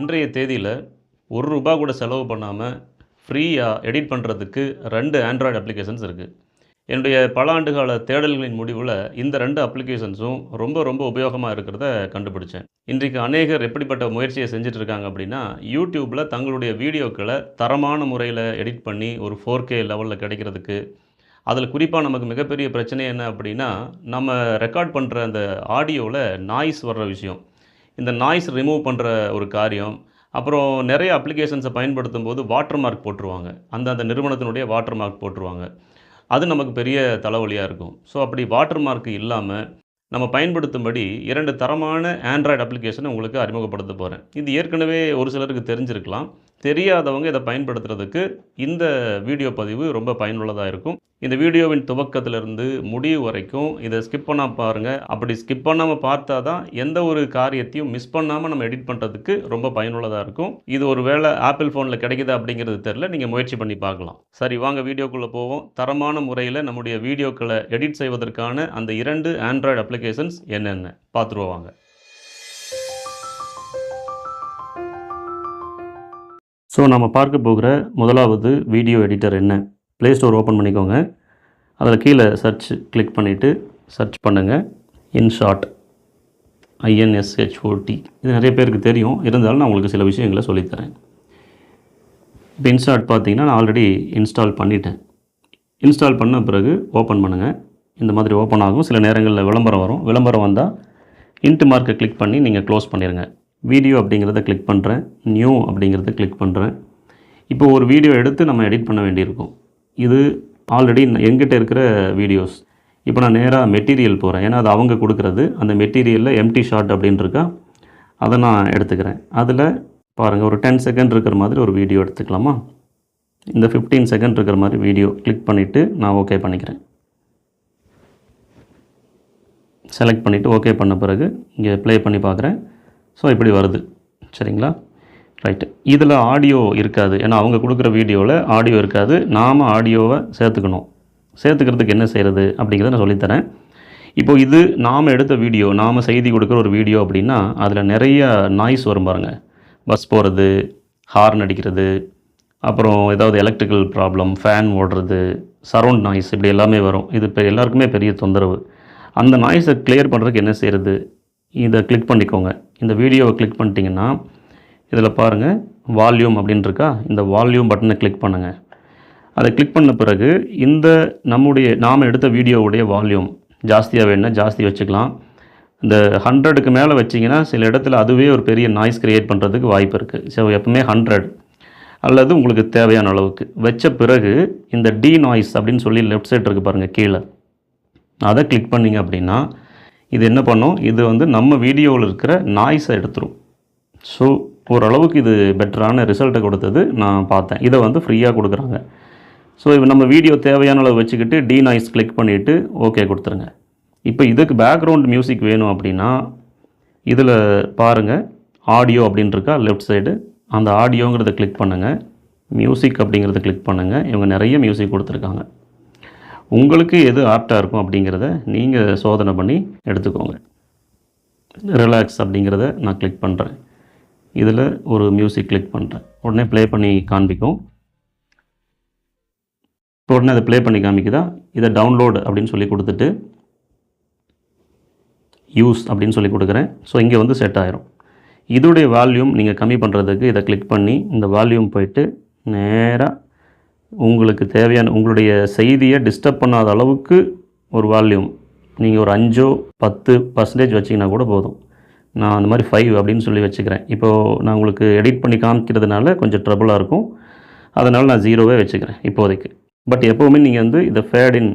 இன்றைய தேதியில் ஒரு ரூபா கூட செலவு பண்ணாமல் ஃப்ரீயாக எடிட் பண்ணுறதுக்கு ரெண்டு ஆண்ட்ராய்டு அப்ளிகேஷன்ஸ் இருக்குது என்னுடைய பல ஆண்டுகால தேடல்களின் முடிவில் இந்த ரெண்டு அப்ளிகேஷன்ஸும் ரொம்ப ரொம்ப உபயோகமாக இருக்கிறத கண்டுபிடிச்சேன். இன்றைக்கு அநேகர் எப்படிப்பட்ட முயற்சியை செஞ்சுட்டு இருக்காங்க அப்படின்னா யூடியூப்பில் தங்களுடைய வீடியோக்களை தரமான முறையில் எடிட் பண்ணி ஒரு ஃபோர் கே லெவலில் கிடைக்கிறதுக்கு அதில் குறிப்பாக நமக்கு மிகப்பெரிய பிரச்சனை என்ன அப்படின்னா நம்ம ரெக்கார்ட் பண்ணுற அந்த ஆடியோவில் நாய்ஸ் வர்ற விஷயம். இந்த நாய்ஸ் ரிமூவ் பண்ணுற ஒரு காரியம். அப்புறம் நிறைய அப்ளிகேஷன்ஸை பயன்படுத்தும் போது வாட்டர் மார்க் போட்டுருவாங்க. அந்த அந்த நிறுவனத்தினுடைய வாட்டர் மார்க் போட்டுருவாங்க. அது நமக்கு பெரிய தலைவலியாக இருக்கும். ஸோ அப்படி வாட்டர் மார்க் இல்லாமல் நம்ம பயன்படுத்தும்படி இரண்டு தரமான ஆண்ட்ராய்டு அப்ளிகேஷனை உங்களுக்கு அறிமுகப்படுத்த போகிறேன் இது ஏற்கனவே ஒரு சிலருக்கு தெரிஞ்சிருக்கலாம். தெரியாதவங்க இதை பயன்படுத்துறதுக்கு இந்த வீடியோ பதிவு ரொம்ப பயனுள்ளதாக இருக்கும். இந்த வீடியோவின் துவக்கத்திலிருந்து முடிவு வரைக்கும் இதை ஸ்கிப் பண்ணால் பாருங்கள் அப்படி ஸ்கிப் பண்ணாமல் பார்த்தா தான் எந்த ஒரு காரியத்தையும் மிஸ் பண்ணாமல் நம்ம எடிட் பண்ணுறதுக்கு ரொம்ப பயனுள்ளதாக இருக்கும். இது ஒரு வேளை ஆப்பிள் ஃபோனில் கிடைக்குதா அப்படிங்கிறது தெரில நீங்கள் முயற்சி பண்ணி பார்க்கலாம். சரி வாங்க வீடியோக்குள்ளே போவோம். தரமான முறையில் நம்முடைய வீடியோக்களை எடிட் செய்வதற்கான அந்த இரண்டு ஆண்ட்ராய்டு அப்ளிகேஷன்ஸ் என்னென்ன? பார்த்துருவோம் ஸோ நம்ம பார்க்க போகிற முதலாவது வீடியோ எடிட்டர் என்ன? ப்ளே ஸ்டோர் ஓப்பன் பண்ணிக்கோங்க. அதில் கீழே சர்ச் கிளிக் பண்ணிவிட்டு சர்ச் பண்ணுங்கள் InShot I N S H O T இது நிறைய பேருக்கு தெரியும். இருந்தாலும் நான் உங்களுக்கு சில விஷயங்களை சொல்லித்தரேன். இப்போ இன்ஸ்டார்ட் பார்த்தீங்கன்னா நான் ஆல்ரெடி இன்ஸ்டால் பண்ணிட்டேன். இன்ஸ்டால் பண்ண பிறகு ஓப்பன் பண்ணுங்கள் இந்த மாதிரி ஓப்பன் ஆகும். சில நேரங்களில் விளம்பரம் வரும். விளம்பரம் வந்தால் இன்ட் மார்க்கை கிளிக் பண்ணி நீங்கள் க்ளோஸ் பண்ணிடுங்க வீடியோ அப்படிங்கிறத கிளிக் பண்ணுறேன் நியூ அப்படிங்கிறத கிளிக் பண்ணுறேன் இப்போ ஒரு வீடியோ எடுத்து நம்ம எடிட் பண்ண வேண்டியிருக்கும். இது ஆல்ரெடி எங்கிட்ட இருக்கிற வீடியோஸ் இப்போ நான் நேராக மெட்டீரியல் போகிறேன் ஏன்னா அது அவங்க கொடுக்குறது. அந்த மெட்டீரியலில் எம்டி ஷாட் அப்படின்னு இருக்கா? அதை நான் எடுத்துக்கிறேன். அதில் பாருங்கள் ஒரு டென் செகண்ட் இருக்கிற மாதிரி ஒரு வீடியோ எடுத்துக்கலாமா? இந்த ஃபிஃப்டீன் செகண்ட் இருக்கிற மாதிரி வீடியோ கிளிக் பண்ணிவிட்டு நான் ஓகே பண்ணிக்கிறேன். செலக்ட் பண்ணிவிட்டு ஓகே பண்ண பிறகு இங்கே ப்ளே பண்ணி பார்க்குறேன். ஸோ இப்படி வருது. சரிங்களா? ரைட்டு இதில் ஆடியோ இருக்காது. ஏன்னா அவங்க கொடுக்குற வீடியோவில் ஆடியோ இருக்காது. நாம் ஆடியோவை சேர்த்துக்கணும். சேர்த்துக்கிறதுக்கு என்ன செய்கிறது அப்படிங்கிறத நான் சொல்லித்தரேன். இப்போ இது நாம் எடுத்த வீடியோ நாம் செய்தி கொடுக்குற ஒரு வீடியோ அப்படின்னா அதில் நிறைய நாய்ஸ் வரும் பாருங்கள் பஸ் போகிறது ஹார்ன் அடிக்கிறது அப்புறம் ஏதாவது எலக்ட்ரிக்கல் ப்ராப்ளம் ஃபேன் ஓடுறது சரவுண்ட் நாய்ஸ் இப்படி எல்லாமே வரும். இது இப்போ எல்லாருக்குமே பெரிய தொந்தரவு. அந்த நாய்ஸை கிளியர் பண்ணுறதுக்கு என்ன செய்கிறது இதை கிளிக் பண்ணிக்கோங்க. இந்த வீடியோவை கிளிக் பண்ணிட்டீங்கன்னா இதில் பாருங்கள் வால்யூம் அப்படின்னு இருக்கா? இந்த வால்யூம் பட்டனை கிளிக் பண்ணுங்கள் அதை கிளிக் பண்ண பிறகு இந்த நம்முடைய நாம் எடுத்த வீடியோவுடைய வால்யூம் ஜாஸ்தியாக வேணும்னா ஜாஸ்தி வச்சுக்கலாம். இந்த ஹண்ட்ரடுக்கு மேலே வச்சிங்கன்னா சில இடத்துல அதுவே ஒரு பெரிய நாய்ஸ் க்ரியேட் பண்ணுறதுக்கு வாய்ப்பு இருக்குது ஸோ எப்பவுமே ஹண்ட்ரட் அல்லது உங்களுக்கு தேவையான அளவுக்கு. வச்ச பிறகு இந்த டி நாய்ஸ் அப்படின்னு சொல்லி லெஃப்ட் சைட் இருக்குது பாருங்கள் கீழே. அதை கிளிக் பண்ணிங்க அப்படின்னா இது என்ன பண்ணும்? இது வந்து நம்ம வீடியோவில் இருக்கிற நாய்ஸை எடுத்துரும். ஸோ ஓரளவுக்கு இது பெட்டரான ரிசல்ட்டை கொடுத்தது நான் பார்த்தேன். இதை வந்து ஃப்ரீயாக கொடுக்குறாங்க. ஸோ இப்போ நம்ம வீடியோ தேவையான அளவு வச்சுக்கிட்டு டி நாய்ஸ் கிளிக் பண்ணிவிட்டு ஓகே கொடுத்துருங்க. இப்போ இதுக்கு பேக்ரவுண்ட் மியூசிக் வேணும் அப்படின்னா இதில் பாருங்கள் ஆடியோ அப்படின்னு இருக்கா? லெஃப்ட் சைடு அந்த ஆடியோங்கிறத கிளிக் பண்ணுங்கள் மியூசிக் அப்படிங்கிறத கிளிக் பண்ணுங்கள் இவங்க நிறைய மியூசிக் கொடுத்துருக்காங்க. உங்களுக்கு எது ஆர்ட்டாக இருக்கும் அப்படிங்கிறத நீங்கள் சோதனை பண்ணி எடுத்துக்கோங்க. ரிலாக்ஸ் அப்படிங்கிறத நான் கிளிக் பண்ணுறேன் இதில் ஒரு மியூசிக் கிளிக் பண்ணுறேன் உடனே ப்ளே பண்ணி காண்பிக்கும். உடனே அதை ப்ளே பண்ணி காமிக்குதா? இதை டவுன்லோடு அப்படின்னு சொல்லி கொடுத்துட்டு யூஸ் அப்படின்னு சொல்லி கொடுக்குறேன். ஸோ இங்கே வந்து செட் ஆயிரும். இதோடைய வால்யூம் நீங்கள் கம்மி பண்ணுறதுக்கு இதை கிளிக் பண்ணி இந்த வால்யூம் போயிட்டு நேராக உங்களுக்கு தேவையான உங்களுடைய செய்தியை டிஸ்டர்ப் பண்ணாத அளவுக்கு ஒரு வால்யூம் நீங்கள் ஒரு அஞ்சோ பத்து பர்சன்டேஜ் வச்சிங்கன்னா கூட போதும். நான் அந்த மாதிரி ஃபைவ் அப்படின்னு சொல்லி வச்சுக்கிறேன். இப்போது நான் உங்களுக்கு எடிட் பண்ணி காமிக்கிறதுனால கொஞ்சம் ட்ரபுளாக இருக்கும். அதனால் நான் ஜீரோவே வச்சுக்கிறேன் இப்போதைக்கு. பட் எப்போவுமே நீங்கள் வந்து இதை ஃபேடின்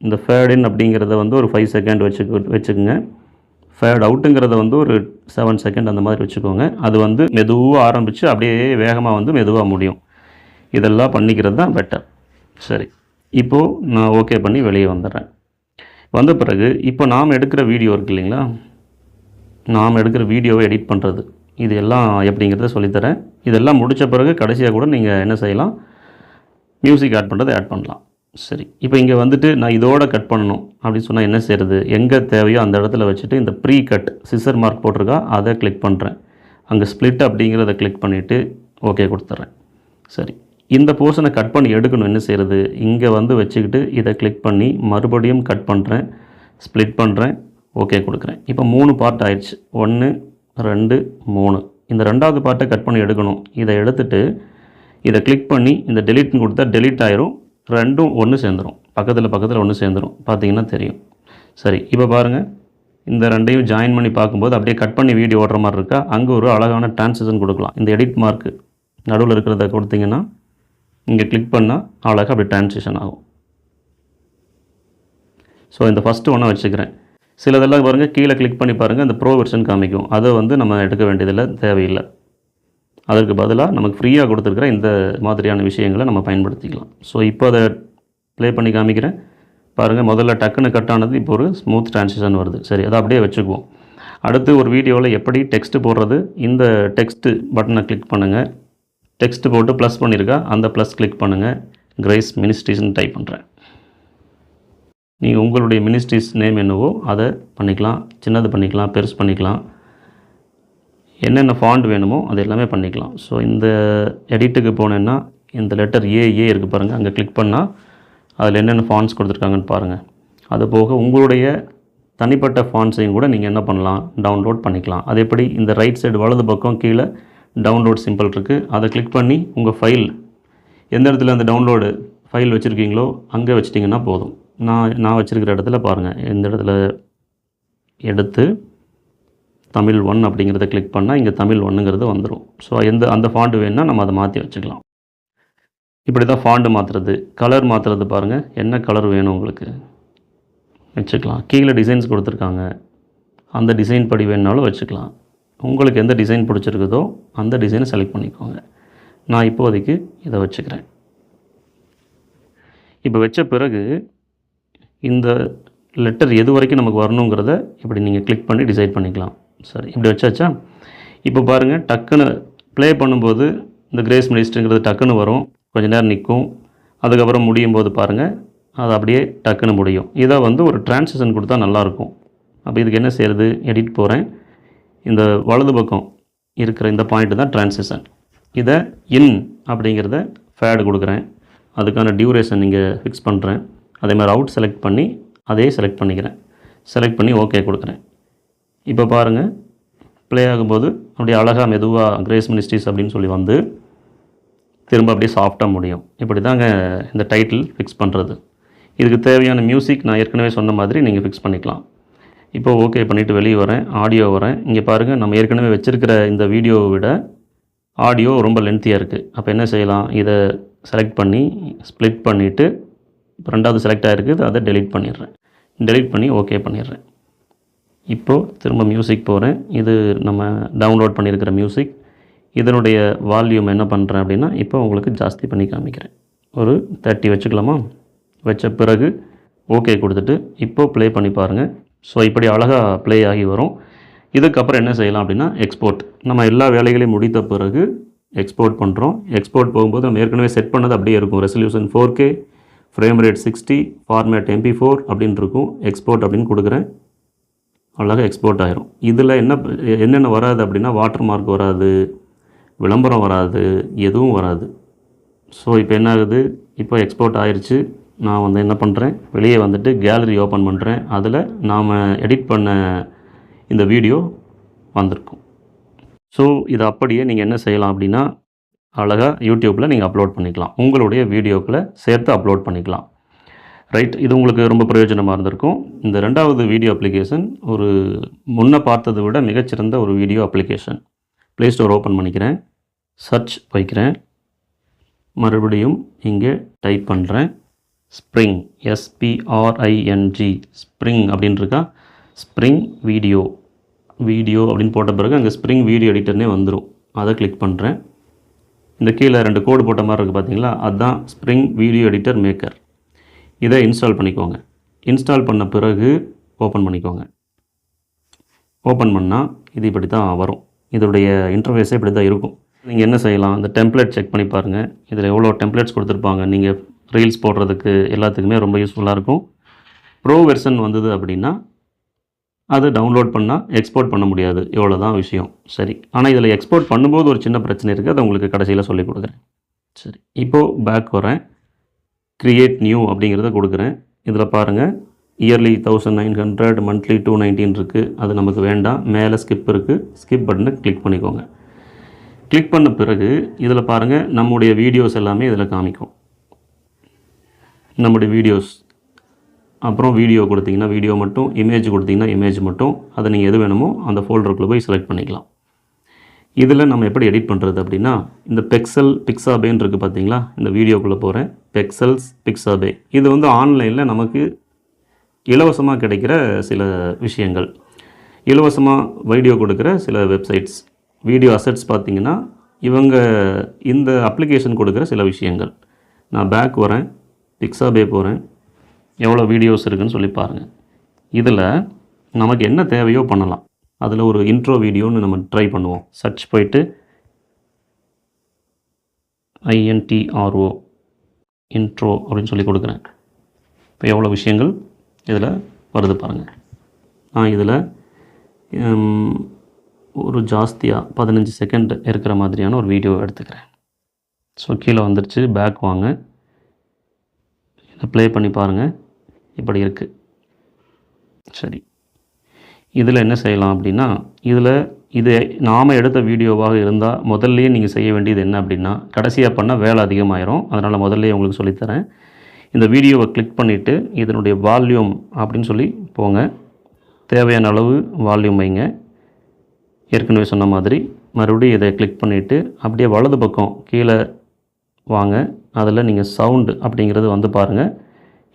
இந்த ஃபேடின் அப்படிங்கிறத வந்து ஒரு ஃபைவ் செகண்ட் வச்சு வச்சுக்கோங்க. ஃபேட் அவுட்டுங்கிறத வந்து ஒரு செவன் செகண்ட் அந்த மாதிரி வச்சுக்கோங்க. அது வந்து மெதுவாக ஆரம்பித்து அப்படியே வேகமாக வந்து மெதுவாக முடியும். இதெல்லாம் பண்ணிக்கிறது தான் பெட்டர் சரி. இப்போது நான் ஓகே பண்ணி வெளியே வந்துடுறேன். வந்த பிறகு இப்போ நாம் எடுக்கிற வீடியோ இருக்கு இல்லைங்களா? நாம் எடுக்கிற வீடியோவை எடிட் பண்ணுறது இது எல்லாம் எப்படிங்கிறத சொல்லித்தரேன். இதெல்லாம் முடித்த பிறகு கடைசியாக கூட நீங்கள் என்ன செய்யலாம்? மியூசிக் ஆட் பண்ணுறது ஆட் பண்ணலாம். சரி. இப்போ இங்கே வந்துட்டு நான் இதோட கட் பண்ணணும் அப்படின்னு சொன்னால் என்ன செய்கிறது எங்கே தேவையோ அந்த இடத்துல வச்சுட்டு இந்த ப்ரீ கட் சிசர் மார்க் போட்டிருக்கா அதை கிளிக் பண்ணுறேன் அங்கே ஸ்ப்ளிட் அப்படிங்கிறத கிளிக் பண்ணிவிட்டு ஓகே கொடுத்துட்றேன். சரி. இந்த போர்ஷனை கட் பண்ணி எடுக்கணும். என்ன செய்கிறது இங்கே வந்து வச்சுக்கிட்டு இதை கிளிக் பண்ணி மறுபடியும் கட் பண்ணுறேன் ஸ்ப்ளிட் பண்ணுறேன் ஓகே கொடுக்குறேன். இப்போ மூணு பார்ட் ஆயிடுச்சு. ஒன்று ரெண்டு மூணு. இந்த ரெண்டாவது பார்ட்டை கட் பண்ணி எடுக்கணும். இதை எடுத்துட்டு இதை கிளிக் பண்ணி இந்த டெலிட்னு கொடுத்தா டெலீட் ஆயிரும். ரெண்டும் ஒன்று சேர்ந்துரும். பக்கத்தில் பக்கத்தில் ஒன்று சேர்ந்துரும். பார்த்தீங்கன்னா தெரியும். சரி இப்போ பாருங்கள் இந்த ரெண்டையும் ஜாயின் பண்ணி பார்க்கும்போது அப்படியே கட் பண்ணி வீடியோ ஓடுற மாதிரி இருக்கா? அங்கே ஒரு அழகான டிரான்சிஷன் கொடுக்கலாம். இந்த எடிட் மார்க்கு நடுவில் இருக்கிறத கொடுத்தீங்கன்னா இங்கே கிளிக் பண்ணால் அழகாக அப்படி டிரான்சிஷன் ஆகும். ஸோ இந்த ஃபஸ்ட்டு ஒன்றை வச்சுக்கிறேன். சிலதெல்லாம் பாருங்கள் கீழே கிளிக் பண்ணி பாருங்கள் இந்த ப்ரோ வெர்ஷன் காமிக்கும். அதை வந்து நம்ம எடுக்க வேண்டியதில்லை தேவையில்லை. அதற்கு பதிலாக நமக்கு ஃப்ரீயாக கொடுத்துருக்குற இந்த மாதிரியான விஷயங்களை நம்ம பயன்படுத்திக்கலாம். ஸோ இப்போ அதை ப்ளே பண்ணி காமிக்கிறேன். பாருங்கள் முதல்ல டக்குன்னு கட் ஆனது இப்போ ஒரு ஸ்மூத் ட்ரான்சிஷன் வருது. சரி அதை அப்படியே வச்சுக்குவோம். அடுத்து ஒரு வீடியோவில் எப்படி டெக்ஸ்ட்டு போடுறது இந்த டெக்ஸ்ட்டு பட்டனை கிளிக் பண்ணுங்கள் டெக்ஸ்ட் போட்டு ப்ளஸ் பண்ணியிருக்கா அந்த ப்ளஸ் கிளிக் பண்ணுங்கள் கிரேஸ் மினிஸ்ட்ரிஸ்ன்னு டைப் பண்ணுறேன் நீங்கள் உங்களுடைய மினிஸ்ட்ரிஸ் நேம் என்னவோ அதை பண்ணிக்கலாம். சின்னது பண்ணிக்கலாம் பெருசு பண்ணிக்கலாம். என்னென்ன ஃபாண்ட் வேணுமோ அது எல்லாமே பண்ணிக்கலாம். ஸோ இந்த எடிட்டுக்கு போனேன்னா இந்த லெட்டர் ஏ ஏ இருக்குது பாருங்கள் அங்கே கிளிக் பண்ணால் அதில் என்னென்ன ஃபாண்ட்ஸ் கொடுத்துருக்காங்கன்னு பாருங்கள் அது போக உங்களுடைய தனிப்பட்ட ஃபாண்ட்ஸையும் கூட நீங்கள் என்ன பண்ணலாம்? டவுன்லோட் பண்ணிக்கலாம். அது எப்படி இந்த ரைட் சைடு வலது பக்கம் கீழே டவுன்லோட் சிம்பிள் இருக்குது அதை கிளிக் பண்ணி உங்கள் ஃபைல் எந்த இடத்துல அந்த டவுன்லோடு ஃபைல் வச்சுருக்கீங்களோ அங்கே வச்சிட்டிங்கன்னா போதும். நான் நான் வச்சுருக்கிற இடத்துல பாருங்கள் எந்த இடத்துல எடுத்து தமிழ் ஒன் அப்படிங்கிறத கிளிக் பண்ணால் இங்கே தமிழ் ஒன்றுங்கிறது வந்துடும் ஸோ எந்த அந்த ஃபாண்ட் வேணுன்னா நம்ம அதை மாற்றி வச்சுக்கலாம். இப்படி தான் ஃபாண்டு மாற்றுறது கலர் மாற்றுறது பாருங்கள் என்ன கலர் வேணும் உங்களுக்கு? வச்சுக்கலாம். கீழே டிசைன்ஸ் கொடுத்துருக்காங்க. அந்த டிசைன் படி வேணுனாலும் வச்சுக்கலாம். உங்களுக்கு எந்த டிசைன் பிடிச்சிருக்குதோ அந்த டிசைனை செலக்ட் பண்ணிக்கோங்க. நான் இப்போதைக்கு இதை வச்சுக்கிறேன். இப்போ வச்ச பிறகு இந்த லெட்டர் எது வரைக்கும் நமக்கு வரணுங்கிறத இப்படி நீங்கள் கிளிக் பண்ணி டிசைட் பண்ணிக்கலாம். சரி இப்படி வச்சாச்சா? இப்போ பாருங்கள் டக்குன்னு ப்ளே பண்ணும்போது இந்த கிரேஸ் மினிஸ்ட்ருங்கிறது டக்குன்னு வரும். கொஞ்சம் நேரம் நிற்கும். அதுக்கப்புறம் முடியும் போது பாருங்கள் அது அப்படியே டக்குன்னு முடியும். இதை வந்து ஒரு டிரான்சிஷன் கொடுத்தா நல்லாயிருக்கும் அப்போ இதுக்கு என்ன செய்கிறது எடிட் போகிறேன் இந்த வலது பக்கம் இருக்கிற இந்த பாயிண்ட் தான் டிரான்சிஷன் இதை இன் அப்படிங்கிறத ஃபேடு கொடுக்குறேன். அதுக்கான டியூரேஷன் இங்கே ஃபிக்ஸ் பண்ணுறேன் அதே மாதிரி அவுட் செலக்ட் பண்ணி அதே செலக்ட் பண்ணிக்கிறேன். செலக்ட் பண்ணி ஓகே கொடுக்குறேன். இப்போ பாருங்கள் ப்ளே ஆகும்போது அப்படியே அழகாக மெதுவாக கிரேஸ் மினிஸ்ட்ரிஸ் அப்படின்னு சொல்லி வந்து திரும்ப அப்படியே சாஃப்டாக முடியும். இப்படி தாங்க இந்த டைட்டில் ஃபிக்ஸ் பண்ணுறது இதுக்கு தேவையான மியூசிக் நான் ஏற்கனவே சொன்ன மாதிரி நீங்கள் ஃபிக்ஸ் பண்ணிக்கலாம். இப்போ ஓகே பண்ணிவிட்டு வெளியே வரேன் ஆடியோ வரேன். இங்கே பாருங்கள் நம்ம ஏற்கனவே வச்சுருக்கிற இந்த வீடியோவை விட ஆடியோ ரொம்ப லென்த்தியாக இருக்குது அப்போ என்ன செய்யலாம்? இதை செலக்ட் பண்ணி ஸ்ப்ளிட் பண்ணிவிட்டு இப்போ ரெண்டாவது செலக்ட் ஆகிருக்குது அதை டெலிட் பண்ணிடுறேன். டெலிட் பண்ணி ஓகே பண்ணிடுறேன். இப்போது திரும்ப மியூசிக் போகிறேன் இது நம்ம டவுன்லோட் பண்ணியிருக்கிற மியூசிக் இதனுடைய வால்யூம் என்ன பண்ணுறேன் அப்படின்னா இப்போ உங்களுக்கு ஜாஸ்தி பண்ணி காமிக்கிறேன். ஒரு தேர்ட்டி வச்சுக்கலாமா? வச்ச பிறகு ஓகே கொடுத்துட்டு இப்போது ப்ளே பண்ணி பாருங்கள் ஸோ இப்படி அழகாக ப்ளே ஆகி வரும். இதுக்கப்புறம் என்ன செய்யலாம் அப்படின்னா எக்ஸ்போர்ட் நம்ம எல்லா வேலைகளையும் முடித்த பிறகு எக்ஸ்போர்ட் பண்ணுறோம் எக்ஸ்போர்ட் போகும்போது நம்ம ஏற்கனவே செட் பண்ணது அப்படியே இருக்கும். Resolution four K frame rate sixty format MP four அப்படின்னு இருக்கும். எக்ஸ்போர்ட் அப்படின்னு கொடுக்குறேன். அழகாக எக்ஸ்போர்ட் ஆயிரும். இதில் என்ன என்னென்ன வராது அப்படின்னா வாட்டர் மார்க் வராது விளம்பரம் வராது எதுவும் வராது. ஸோ இப்போ என்ன ஆகுது? இப்போ எக்ஸ்போர்ட் ஆயிடுச்சு நான் வந்து என்ன பண்ணுறேன் வெளியே வந்துட்டு கேலரி ஓப்பன் பண்ணுறேன் அதில் நாம் எடிட் பண்ண இந்த வீடியோ வந்திருக்கும். ஸோ இதை அப்படியே நீங்கள் என்ன செய்யலாம் அப்படின்னா அழகாக யூடியூப்பில் நீங்கள் அப்லோட் பண்ணிக்கலாம். உங்களுடைய வீடியோக்களை சேர்த்து அப்லோட் பண்ணிக்கலாம். ரைட் இது உங்களுக்கு ரொம்ப பிரயோஜனமாக இருந்திருக்கும். இந்த ரெண்டாவது வீடியோ அப்ளிகேஷன் ஒரு முன்னே பார்த்ததை விட மிகச்சிறந்த ஒரு video application play store open பண்ணிக்கிறேன். சர்ச் வைக்கிறேன். மறுபடியும் இங்கே டைப் பண்ணுறேன் ஸ்ப்ரிங் எஸ்பிஆர்ஐஎன்ஜி ஸ்ப்ரிங் அப்படின்னு இருக்கா? ஸ்ப்ரிங் வீடியோ வீடியோ அப்படின்னு போட்ட பிறகு அங்கே ஸ்ப்ரிங் வீடியோ எடிட்டர்னே வந்துடும் அதை கிளிக் பண்ணுறேன் இந்த கீழே ரெண்டு கோடு போட்ட மாதிரி இருக்குது பார்த்தீங்களா அதுதான் ஸ்ப்ரிங் வீடியோ எடிட்டர் மேக்கர் இதை இன்ஸ்டால் பண்ணிக்கோங்க. இன்ஸ்டால் பண்ண பிறகு ஓப்பன் பண்ணிக்கோங்க. ஓப்பன் பண்ணால் இது இப்படி தான் வரும். இதோடைய இன்டர்ஃபேஸே இப்படி தான் இருக்கும். நீங்கள் என்ன செய்யலாம்? இந்த டெம்ப்ளேட் செக் பண்ணி பாருங்கள் இதில் எவ்வளோ டெம்ப்ளேட்ஸ் கொடுத்துருப்பாங்க? நீங்கள் ரீல்ஸ் போடுறதுக்கு எல்லாத்துக்குமே ரொம்ப யூஸ்ஃபுல்லாக இருக்கும். ப்ரோ வெர்ஷன் வந்தது அப்படின்னா அது டவுன்லோட் பண்ணால் எக்ஸ்போர்ட் பண்ண முடியாது. இவ்வளோ தான் விஷயம். சரி. ஆனால் இதில் எக்ஸ்போர்ட் பண்ணும்போது ஒரு சின்ன பிரச்சனை இருக்குது அதை உங்களுக்கு கடைசியில் சொல்லிக் கொடுக்குறேன். சரி. இப்போது பேக் வரேன். க்ரியேட் நியூ அப்படிங்கிறத கொடுக்குறேன். இதில் பாருங்கள் yearly thousand nine hundred monthly two nineteen இருக்குது அது நமக்கு வேண்டாம். மேலே ஸ்கிப் இருக்குது ஸ்கிப் பட்டனை கிளிக் பண்ணிக்கோங்க. கிளிக் பண்ண பிறகு இதில் பாருங்கள் நம்முடைய வீடியோஸ் எல்லாமே இதில் காமிக்கும். நம்முடைய வீடியோஸ் அப்புறம் வீடியோ கொடுத்தீங்கன்னா வீடியோ மட்டும் இமேஜ் கொடுத்தீங்கன்னா இமேஜ் மட்டும். அதை நீங்கள் எது வேணுமோ அந்த ஃபோல்டருக்குள்ளே போய் செலக்ட் பண்ணிக்கலாம். இதில் நம்ம எப்படி எடிட் பண்ணுறது அப்படின்னா இந்த பெக்சல் பிக்ஸாபேன்னு இருக்குது பார்த்தீங்களா இந்த வீடியோக்குள்ளே போகிறேன் பெக்சல்ஸ் பிக்ஸாபே இது வந்து ஆன்லைனில் நமக்கு இலவசமாக கிடைக்கிற சில விஷயங்கள். இலவசமாக வீடியோ கொடுக்குற சில வெப்சைட்ஸ் வீடியோ அசெட்ஸ் பார்த்தீங்கன்னா இவங்க இந்த அப்ளிகேஷன் கொடுக்குற சில விஷயங்கள். நான் பேக் வரேன். பிக்ஸாபே போகிறேன் எவ்வளோ வீடியோஸ் இருக்குதுன்னு சொல்லி பாருங்கள் இதில் நமக்கு என்ன தேவையோ பண்ணலாம். அதில் ஒரு இன்ட்ரோ வீடியோன்னு நம்ம ட்ரை பண்ணுவோம். சர்ச் போயிட்டு ஐஎன்டிஆர்ஓ இன்ட்ரோ அப்படின்னு சொல்லி கொடுக்குறேன். இப்போ எவ்வளோ விஷயங்கள் இதில் வருது பாருங்கள் நான் இதில் ஒரு ஜாஸ்தியாக பதினஞ்சு செகண்ட் இருக்கிற மாதிரியான ஒரு வீடியோ எடுத்துக்கிறேன். ஸோ கீழே வந்துருச்சு. பேக் வாங்க. ப்ளே பண்ணி பாருங்கள் இப்படி இருக்குது சரி. இதில் என்ன செய்யலாம் அப்படின்னா இதில் இது நாம் எடுத்த வீடியோவாக இருந்தால் முதல்லையே நீங்கள் செய்ய வேண்டியது என்ன அப்படின்னா கடைசியாக பண்ணால் வேலை அதிகமாயிரும். அதனால் முதல்லையே உங்களுக்கு சொல்லித்தரேன் இந்த வீடியோவை கிளிக் பண்ணிவிட்டு இதனுடைய வால்யூம் அப்படின்னு சொல்லி போங்க. தேவையான அளவு வால்யூம் வைங்க. ஏற்கனவே சொன்ன மாதிரி மறுபடியும் இதை கிளிக் பண்ணிவிட்டு அப்படியே வலது பக்கம் கீழே வாங்க. அதில் நீங்கள் சவுண்டு அப்படிங்கிறது வந்து பாருங்கள்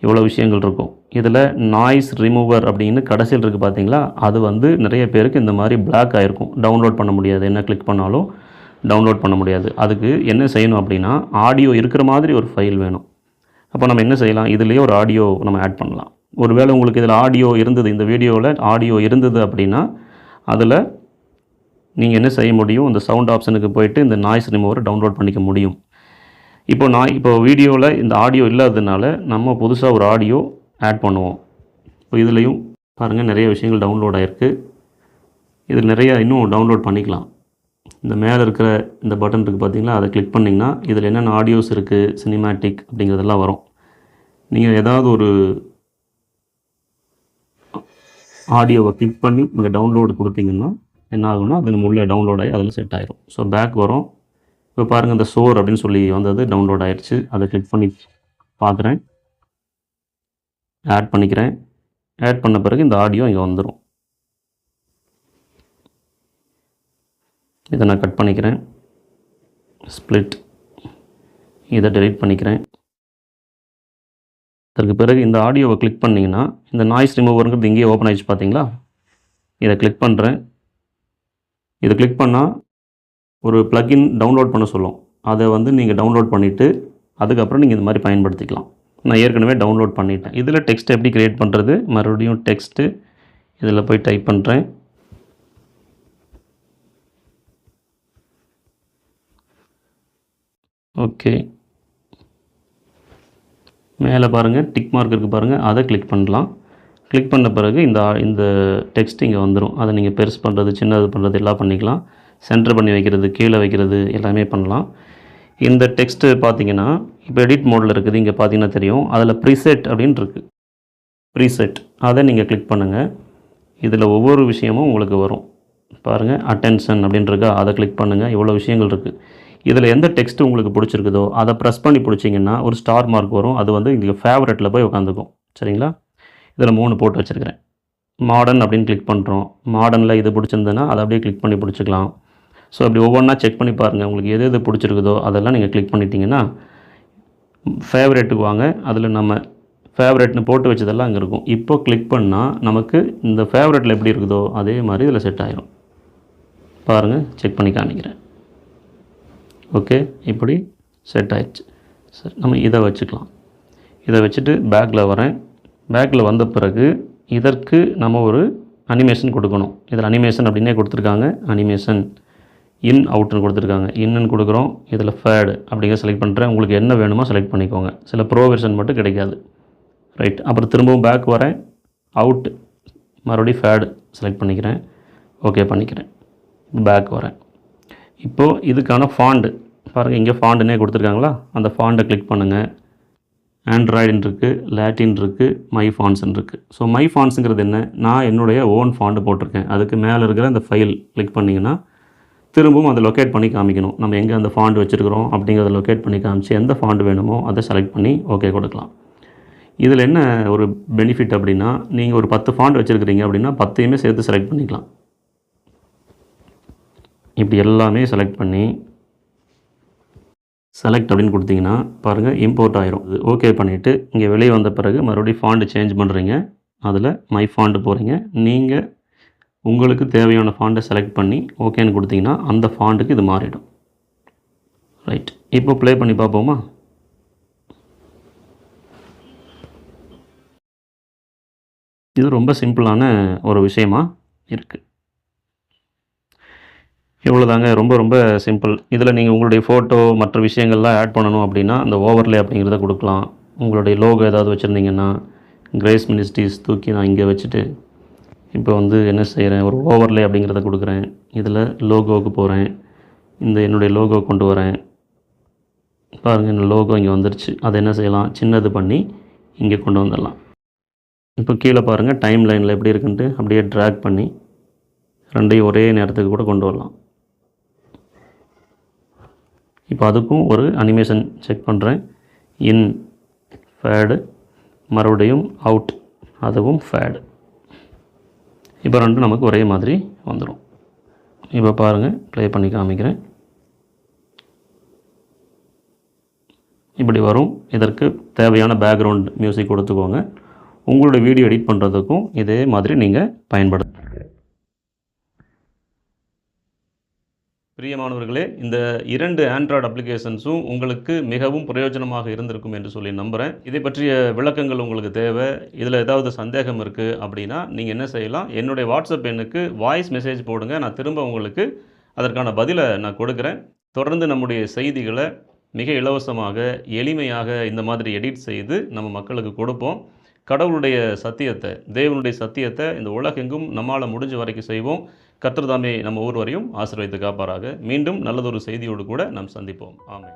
இவ்வளோ விஷயங்கள் இருக்கும். இதில் நாய்ஸ் ரிமூவர் அப்படின்னு கடைசியில் இருக்குது பார்த்தீங்களா? அது வந்து நிறைய பேருக்கு இந்த மாதிரி பிளாக் ஆகிருக்கும் டவுன்லோட் பண்ண முடியாது. என்ன கிளிக் பண்ணாலும் டவுன்லோட் பண்ண முடியாது. அதுக்கு என்ன செய்யணும் அப்படின்னா ஆடியோ இருக்கிற மாதிரி ஒரு ஃபைல் வேணும். அப்போ நம்ம என்ன செய்யலாம்? இதுலேயே ஒரு ஆடியோ நம்ம ஆட் பண்ணலாம். ஒருவேளை உங்களுக்கு இதில் ஆடியோ இருந்தது இந்த வீடியோவில் ஆடியோ இருந்தது அப்படின்னா அதில் நீங்கள் என்ன செய்ய முடியும்? இந்த சவுண்ட் ஆப்ஷனுக்கு போயிட்டு இந்த நாய்ஸ் ரிமூவரை டவுன்லோட் பண்ணிக்க முடியும். இப்போ நான் இப்போ வீடியோவில் இந்த ஆடியோ இல்லாததுனால நம்ம புதுசாக ஒரு ஆடியோ ஆட் பண்ணுவோம். இப்போ இதுலேயும் பாருங்கள் நிறைய விஷயங்கள் டவுன்லோட் ஆகிருக்கு இதில் நிறையா இன்னும் டவுன்லோட் பண்ணிக்கலாம். இந்த மேலே இருக்கிற இந்த பட்டன் இருக்குது பார்த்தீங்களா அதை கிளிக் பண்ணிங்கன்னா இதில் என்னென்ன ஆடியோஸ் இருக்குது சினிமேட்டிக் அப்படிங்கிறதெல்லாம் வரும். நீங்கள் ஏதாவது ஒரு ஆடியோவை கிளிக் பண்ணி நீங்கள் டவுன்லோடு கொடுத்தீங்கன்னா என்ன ஆகும்னா அது நம்ம உள்ளே டவுன்லோட் ஆகி அதில் செட் ஆகிரும் ஸோ பேக் வரும். இப்போ பாருங்கள் இந்த சோர் அப்படின்னு சொல்லி வந்தது டவுன்லோட் ஆயிடுச்சு. அதை கிளிக் பண்ணி பார்க்குறேன். ஆட் பண்ணிக்கிறேன். ஆட் பண்ண பிறகு இந்த ஆடியோ இங்கே வந்துடும் இதை நான் கட் பண்ணிக்கிறேன். ஸ்ப்ளிட் இதை டெலீட் பண்ணிக்கிறேன். அதற்கு பிறகு இந்த ஆடியோவை கிளிக் பண்ணிங்கன்னா இந்த நாய்ஸ் ரிமூவருங்கிறது இங்கேயே ஓப்பன் ஆயிடுச்சு பார்த்தீங்களா? இதை கிளிக் பண்ணுறேன் இதை கிளிக் பண்ணால் ஒரு plugin டவுன்லோட் பண்ண சொல்லும். அதை வந்து நீங்கள் டவுன்லோட் பண்ணிவிட்டு அதுக்கப்புறம் நீங்கள் இந்த மாதிரி பயன்படுத்திக்கலாம். நான் ஏற்கனவே டவுன்லோட் பண்ணிட்டேன். இதில் டெக்ஸ்ட் எப்படி க்ரியேட் பண்ணுறது மறுபடியும் டெக்ஸ்ட்டு இதில் போய் டைப் பண்ணுறேன் ஓகே மேலே பாருங்கள் டிக் மார்க் இருக்குது பாருங்கள் அதை கிளிக் பண்ணலாம். கிளிக் பண்ண பிறகு இந்த இந்த டெக்ஸ்ட் இங்கே வந்துடும் அதை நீங்கள் பெருசு பண்ணுறது சின்னது பண்ணுறது எல்லாம் பண்ணிக்கலாம். சென்டர் பண்ணி வைக்கிறது கீழே வைக்கிறது எல்லாமே பண்ணலாம். இந்த டெக்ஸ்ட்டு பார்த்தீங்கன்னா இப்போ எடிட் மோடில் இருக்குது இங்கே பார்த்தீங்கன்னா தெரியும். அதில் ப்ரீசெட் அப்படின்னு இருக்குது ப்ரீசெட் அதை நீங்கள் கிளிக் பண்ணுங்கள் இதில் ஒவ்வொரு விஷயமும் உங்களுக்கு வரும். பாருங்கள் அட்டென்ஷன் அப்படின்ருக்கா அதை கிளிக் பண்ணுங்கள் இவ்வளோ விஷயங்கள் இருக்குது இதில் எந்த டெக்ஸ்ட் உங்களுக்கு பிடிச்சிருக்குதோ அதை ப்ரெஸ் பண்ணி பிடிச்சிங்கன்னா ஒரு ஸ்டார் மார்க் வரும். அது வந்து இங்கே ஃபேவரட்டில் போய் உட்காந்துக்கும் சரிங்களா? இதில் மூணு போட்டு வச்சுருக்கிறேன். மாடர்ன் அப்படின்னு கிளிக் பண்ணுறோம் மாடர்னில் இது பிடிச்சிருந்ததுன்னா அதை அப்படியே கிளிக் பண்ணி பிடிச்சிக்கலாம். ஸோ அப்படி ஒவ்வொன்றா செக் பண்ணி பாருங்கள் உங்களுக்கு எது எது பிடிச்சிருக்குதோ அதெல்லாம் நீங்கள் கிளிக் பண்ணிட்டீங்கன்னா ஃபேவரெட்டுக்கு வாங்க. அதில் நம்ம ஃபேவரெட்னு போட்டு வச்சதெல்லாம் அங்கே இருக்கும். இப்போ கிளிக் பண்ணால் நமக்கு இந்த ஃபேவரெட்டில் எப்படி இருக்குதோ அதே மாதிரி இதில் செட் ஆயிரும். பாருங்கள் செக் பண்ணி காமிக்கிறேன். ஓகே இப்படி செட் ஆயிடுச்சு. சரி நம்ம இதை வச்சுக்கலாம். இதை வச்சுட்டு பேக்கில் வரேன். பேக்கில் வந்த பிறகு இதற்கு நம்ம ஒரு அனிமேஷன் கொடுக்கணும். இதில் அனிமேஷன் அப்படின்னே கொடுத்துருக்காங்க. அனிமேஷன் இன் அவுட்னு கொடுத்துருக்காங்க. இன்னுன்னு கொடுக்குறோம். இதில் ஃபேடு அப்படிங்கிற செலக்ட் பண்ணுறேன் உங்களுக்கு என்ன வேணுமோ செலக்ட் பண்ணிக்கோங்க. சில ப்ரோ வெர்ஷன் மட்டும் கிடைக்காது. ரைட் அப்புறம் திரும்பவும் பேக் வரேன். அவுட் மறுபடியும் ஃபேடு செலக்ட் பண்ணிக்கிறேன். ஓகே பண்ணிக்கிறேன். பேக் வரேன். இப்போது இதுக்கான ஃபாண்டு பாருங்கள் இங்கே ஃபாண்டுனே கொடுத்துருக்காங்களா? அந்த ஃபாண்டை கிளிக் பண்ணுங்கள் ஆண்ட்ராய்டுன்னு இருக்குது லேட்டின் இருக்குது மை ஃபான்ஸ்ன்னு இருக்குது ஸோ மை ஃபான்ஸுங்கிறது என்ன? நான் என்னுடைய ஓன் ஃபாண்டு போட்டிருக்கேன். அதுக்கு மேலே இருக்கிற அந்த ஃபைல் கிளிக் பண்ணிங்கன்னா திரும்பவும் அதை லொக்கேட் பண்ணி காமிக்கணும். நம்ம எங்கே அந்த ஃபாண்ட் வச்சுருக்கிறோம் அப்படிங்கிறத லொக்கேட் பண்ணி காமிச்சு எந்த ஃபாண்ட் வேணுமோ அதை செலக்ட் பண்ணி ஓகே கொடுக்கலாம். இதில் என்ன ஒரு பெனிஃபிட் அப்படின்னா நீங்கள் ஒரு பத்து ஃபாண்ட் வச்சுருக்கிறீங்க அப்படின்னா பத்தையுமே சேர்த்து செலக்ட் பண்ணிக்கலாம். இப்படி எல்லாமே செலக்ட் பண்ணி செலக்ட் அப்படின்னு கொடுத்தீங்கன்னா பாருங்கள் இம்போர்ட் ஆயிரும். இது ஓகே பண்ணிவிட்டு இங்கே வெளியே வந்த பிறகு மறுபடியும் ஃபாண்டு சேஞ்ச் பண்ணுறீங்க அதில் மை ஃபாண்டு போகிறீங்க நீங்கள் உங்களுக்கு தேவையான ஃபாண்டை செலக்ட் பண்ணி ஓகேன்னு கொடுத்தீங்கன்னா அந்த ஃபாண்டுக்கு இது மாறிடும். ரைட் இப்போ ப்ளே பண்ணி பார்ப்போமா? இது ரொம்ப சிம்பிளான ஒரு விஷயமா இருக்குது இவ்வளோதாங்க ரொம்ப ரொம்ப சிம்பிள் இதில் நீங்கள் உங்களுடைய ஃபோட்டோ மற்ற விஷயங்கள்லாம் ஆட் பண்ணணும் அப்படின்னா அந்த ஓவர்லே அப்படிங்கிறத கொடுக்கலாம். உங்களுடைய லோகோ ஏதாவது வச்சுருந்தீங்கன்னா கிரேஸ் மினிஸ்ட்ரிஸ் தூக்கி நான் இங்கே வச்சுட்டு இப்போ வந்து என்ன செய்கிறேன்? ஒரு ஓவர்லே அப்படிங்கிறத கொடுக்குறேன். இதில் லோகோவுக்கு போகிறேன். இந்த என்னுடைய லோகோ கொண்டு வரேன். பாருங்கள் இந்த லோகோ இங்கே வந்துருச்சு. அதை என்ன செய்யலாம்? சின்னது பண்ணி இங்கே கொண்டு வந்துடலாம். இப்போ கீழே பாருங்கள் டைம் லைனில் எப்படி இருக்குன்ட்டு அப்படியே ட்ராக் பண்ணி ரெண்டையும் ஒரே நேரத்துக்கு கூட கொண்டு வரலாம். இப்போ அதுக்கும் ஒரு அனிமேஷன் செக் பண்ணுறேன் இன் ஃபேடு மறுபடியும் அவுட் அதுவும் ஃபேடு இப்போ ரெண்டும் நமக்கு ஒரே மாதிரி வந்துடும் இப்போ பாருங்கள் ப்ளே பண்ணி காமிக்கிறேன். இப்படி வரும். இதற்கு தேவையான பேக்ரவுண்ட் மியூசிக் கொடுத்துக்கோங்க. உங்களுடைய வீடியோ எடிட் பண்ணுறதுக்கும் இதே மாதிரி நீங்கள் பயன்படுத்த பிரியமானவர்களே இந்த இரண்டு ஆண்ட்ராய்டு அப்ளிகேஷன்ஸும் உங்களுக்கு மிகவும் பிரயோஜனமாக இருந்திருக்கும் என்று சொல்லி நம்புகிறேன் இதை பற்றிய விளக்கங்கள் உங்களுக்கு தேவை. இதில் ஏதாவது சந்தேகம் இருக்குது அப்படின்னா நீங்கள் என்ன செய்யலாம்? என்னுடைய வாட்ஸ்அப் எண்ணுக்கு வாய்ஸ் மெசேஜ் போடுங்க. நான் திரும்ப உங்களுக்கு அதற்கான பதிலை நான் கொடுக்குறேன். தொடர்ந்து நம்முடைய செய்திகளை மிக இலவசமாக எளிமையாக இந்த மாதிரி எடிட் செய்து நம்ம மக்களுக்கு கொடுப்போம். கடவுளுடைய சத்தியத்தை தேவனுடைய சத்தியத்தை இந்த உலகெங்கும் நம்மால் முடிஞ்ச வரைக்கும் செய்வோம். கர்த்தர் தாமே நம்ம வரையும் ஆசீர்வதித்து காப்பாராக. மீண்டும் நல்லதொரு செய்தியோடு கூட நாம் சந்திப்போம். ஆமை